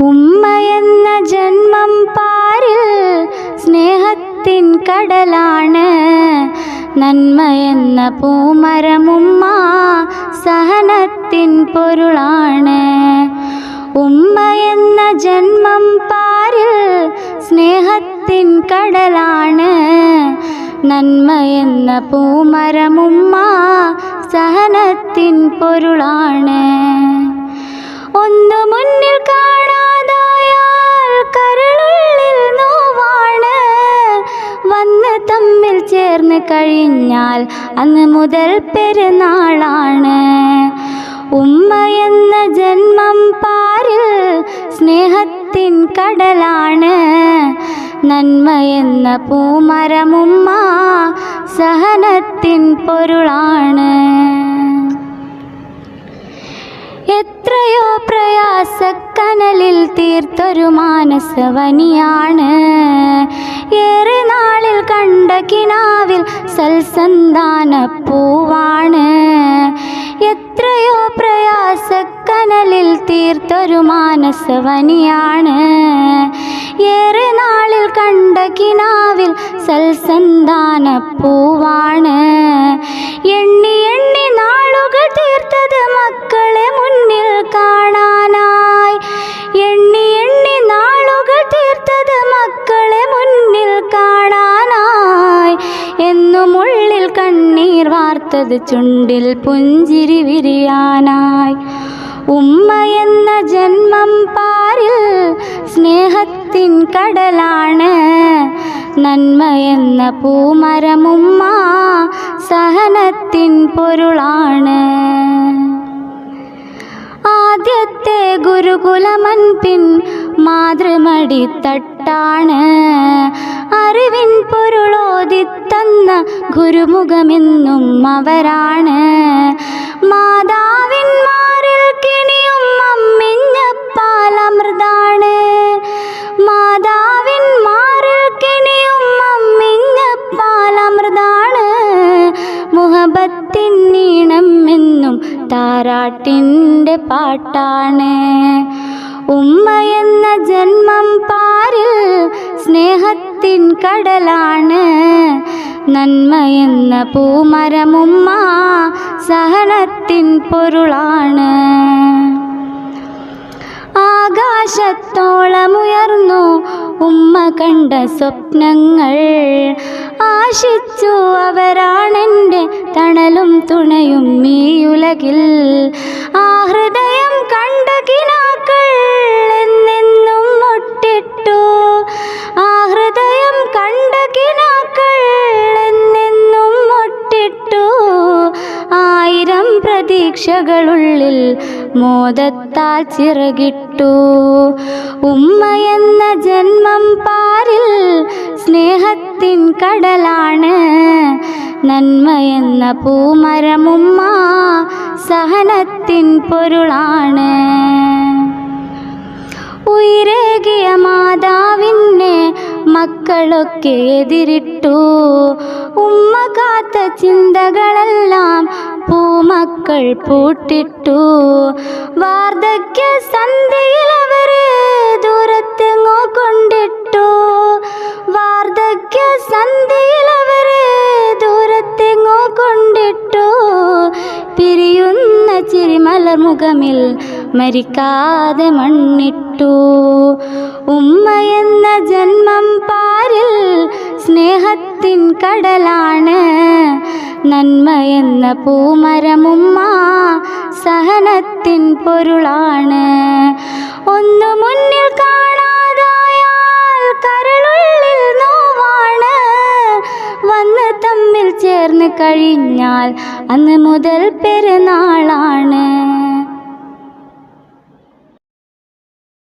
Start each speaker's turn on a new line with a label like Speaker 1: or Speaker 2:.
Speaker 1: ഉമ്മയെന്ന ജന്മം പാരിൽ സ്നേഹത്തിൻ കടലാണ്. നന്മയെന്ന പൂമരമുമ്മ സഹനത്തിൻ പൊരുളാണ്. ഉമ്മയെന്ന ജന്മം പാരിൽ സ്നേഹത്തിൻ കടലാണ്. നന്മയെന്ന പൂമരമുമ്മ സഹനത്തിൻ പൊരുളാണ്. ഒന്നു മുന്നിൽ കാണാതായാൽ കരളുള്ളിൽ നോവാണ്. വന്ന് തമ്മിൽ ചേർന്ന് കഴിഞ്ഞാൽ അന്ന് മുതൽ പെരുന്നാളാണ്. ഉമ്മ എന്ന ജന്മം പാരിൽ സ്നേഹത്തിൻ കടലാണ്. നന്മ എന്ന പൂമരമുമ്മ സഹനത്തിൻ പൊരുളാണ്. എത്രയോ പ്രയാസക്കനലിൽ തീർത്തൊരു മാനസവനിയാണ്. ഏറെ നാളിൽ കണ്ട കിനാവിൽ സൽസന്താന പൂവാണ്. എത്രയോ പ്രയാസക്കനലിൽ തീർത്തൊരു മാനസവനിയാണ്. ഏറെ നാളിൽ കണ്ട കിനാവിൽ സൽസന്താന പൂവാണ് എണ്ണി എണ്ണി നാളുകൾ തീർത്തത് മക്കളെ മുന്നിൽ കാണാനായി. എണ്ണി എണ്ണി നാളുകൾ തീർത്തത് മക്കളെ മുന്നിൽ കാണാനായി. എന്നുമുള്ളിൽ കണ്ണീർ വാർത്തത് ചുണ്ടിൽ പുഞ്ചിരി വിരിയാനായി. ഉമ്മ എന്ന ജന്മം പാരിൽ സ്നേഹത്തിൻ കടലാണ്. നന്മ എന്ന പൂമരമുമ്മ സഹനത്തിൻ പൊരുളാണ്. ആദ്യത്തെ ഗുരുകുലമൻ പിൻ മാതൃമടി തട്ടാണ്. അറിവിൻ പൊരുളോദിത്തന്ന ഗുരുമുഖമെന്നും അവരാണ്. മാതാവിന്മാരിൽ അമ്മിഞ്ഞപ്പാലമൃതാണ് മുഹബത്തിനീണം എന്നും താരാട്ടിന്റെ പാട്ടാണ്. ഉമ്മ എന്ന ജന്മം പാരിൽ സ്നേഹത്തിൻ കടലാണ്. നന്മ എന്ന പൂമരമുമ്മ സഹനത്തിൻ പൊരുളാണ്. ആകാശത്തോളമുയർന്നു ഉമ്മ കണ്ട സ്വപ്നങ്ങൾ ആശിച്ചു അവരാണെന്റെ തണലും തുണയും ഈ ഉലകിൽ. പ്രതീക്ഷകളുള്ളിൽ മോദത്താൽ ചിറകിട്ടു. ഉമ്മ എന്ന ജന്മം പാരിൽ സ്നേഹത്തിൻ കടലാണ്. നന്മ എന്ന പൂമരമുമ്മ സഹനത്തിൻ പൊരുളാണ്. ഉയരേകിയ മാതാവിനെ മക്കളൊക്കെ എതിരിട്ടു. ഉമ്മ കാത്ത ചിന്തകളെല്ലാം പൂമക്കൾ പൂട്ടിട്ടു. വാർദ്ധക്യ സന്ധ്യയിൽ അവരെ ദൂരത്തെങ്ങോ കൊണ്ടിട്ടു. വാർദ്ധക്യ സന്ധ്യയിൽ അവരെ ദൂരത്തെങ്ങോ കൊണ്ടിട്ടു. പിരിയുന്ന ചിരിമലർ മുഖമിൽ മരിക്കാതെ മണ്ണിട്ടു. ഉമ്മ എന്ന ജന്മം പാരിൽ സ്നേഹത്തിൻ കടലാണ്. എന്ന പൂമരമുമ്മ സഹനത്തിൻ പൊരുളാണ്. ഒന്നു മുന്നിൽ കാണാതായാൽ കരളുള്ളിൽ നോവാണ്. വന്ന് തമ്മിൽ ചേർന്ന് കഴിഞ്ഞാൽ അന്ന് മുതൽ പെരുന്നാളാണ്.